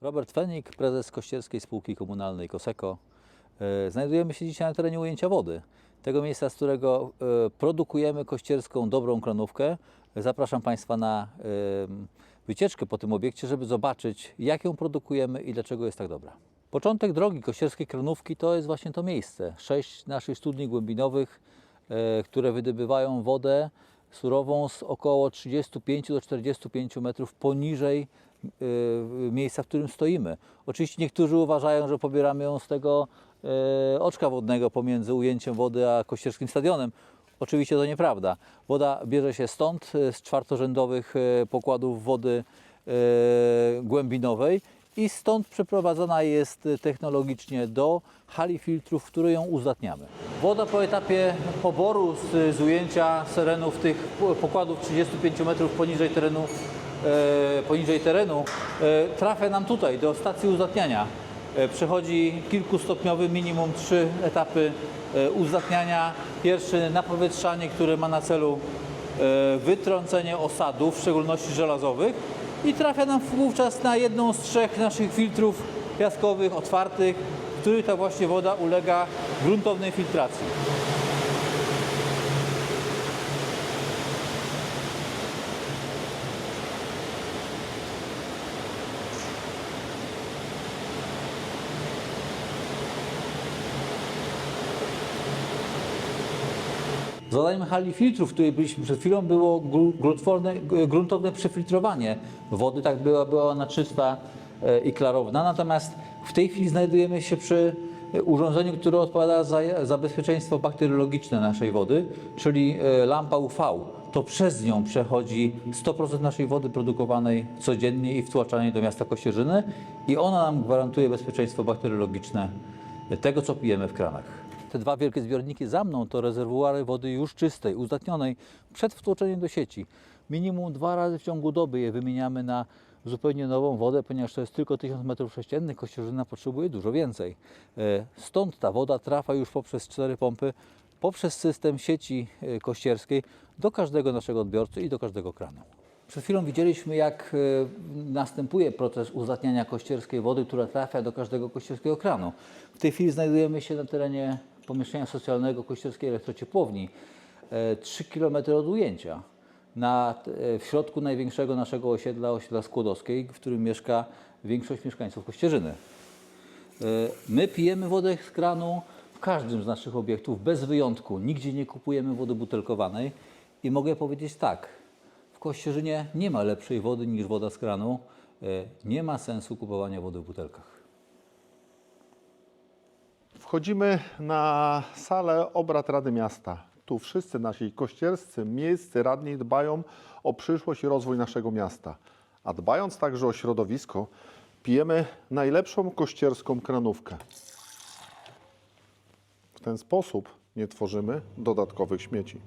Robert Fenik, prezes Kościerskiej Spółki Komunalnej Koseko. E, Znajdujemy się dzisiaj na terenie ujęcia wody. Tego miejsca, z którego e, produkujemy kościerską dobrą kranówkę. Zapraszam Państwa na e, wycieczkę po tym obiekcie, żeby zobaczyć, jak ją produkujemy i dlaczego jest tak dobra. Początek drogi kościerskiej kranówki to jest właśnie to miejsce. Sześć naszych studni głębinowych, które wydobywają wodę surową z około 35 do 45 metrów poniżej miejsca, w którym stoimy. Oczywiście niektórzy uważają, że pobieramy ją z tego e, oczka wodnego pomiędzy ujęciem wody a kościerskim stadionem. Oczywiście to nieprawda. Woda bierze się stąd, e, z czwartorzędowych pokładów wody głębinowej i stąd przeprowadzana jest technologicznie do hali filtrów, w której ją uzdatniamy. Woda po etapie poboru z, z ujęcia serenów tych pokładów 35 metrów poniżej terenu, poniżej terenu e, trafia nam tutaj do stacji uzdatniania. E, Przechodzi kilkustopniowy, minimum trzy etapy e, uzdatniania. Pierwszy napowietrzanie, które ma na celu e, wytrącenie osadów, w szczególności żelazowych i trafia nam wówczas na jedną z trzech naszych filtrów piaskowych, otwartych, w których ta właśnie woda ulega gruntownej filtracji. Zadaniem hali filtrów, której byliśmy przed chwilą, było gru- gruntowne, przefiltrowanie wody, tak była, była ona czysta e, i klarowna. Natomiast w tej chwili znajdujemy się przy e, urządzeniu, które odpowiada za, za bezpieczeństwo bakteriologiczne naszej wody, czyli e, lampa UV. To przez nią przechodzi 100% naszej wody produkowanej codziennie i wtłaczanej do miasta Kościerzyny i ona nam gwarantuje bezpieczeństwo bakteriologiczne tego, co pijemy w kranach. Te dwa wielkie zbiorniki za mną to rezerwuary wody już czystej, uzdatnionej przed wtłoczeniem do sieci. Minimum dwa razy w ciągu doby je wymieniamy na zupełnie nową wodę, ponieważ to jest tylko 1000 m3, Kościerzyna potrzebuje dużo więcej. E, Stąd ta woda trafia już poprzez cztery pompy, poprzez system sieci e, kościerskiej do każdego naszego odbiorcy i do każdego kranu. Przed chwilą widzieliśmy, jak e, następuje proces uzdatniania kościerskiej wody, która trafia do każdego kościerskiego kranu. W tej chwili znajdujemy się na terenie pomieszczenia socjalnego kościerskiej elektrociepłowni, e, 3 km od ujęcia, na, e, w środku największego naszego osiedla, osiedla Skłodowskiej, w którym mieszka większość mieszkańców Kościerzyny. E, My pijemy wodę z kranu w każdym z naszych obiektów, bez wyjątku. Nigdzie nie kupujemy wody butelkowanej i mogę powiedzieć tak, w Kościerzynie nie ma lepszej wody niż woda z kranu. E, Nie ma sensu kupowania wody w butelkach. Wchodzimy na salę obrad Rady Miasta. Tu wszyscy nasi kościerscy, miejscy radni dbają o przyszłość i rozwój naszego miasta. A dbając także o środowisko, pijemy najlepszą kościerską kranówkę. W ten sposób nie tworzymy dodatkowych śmieci.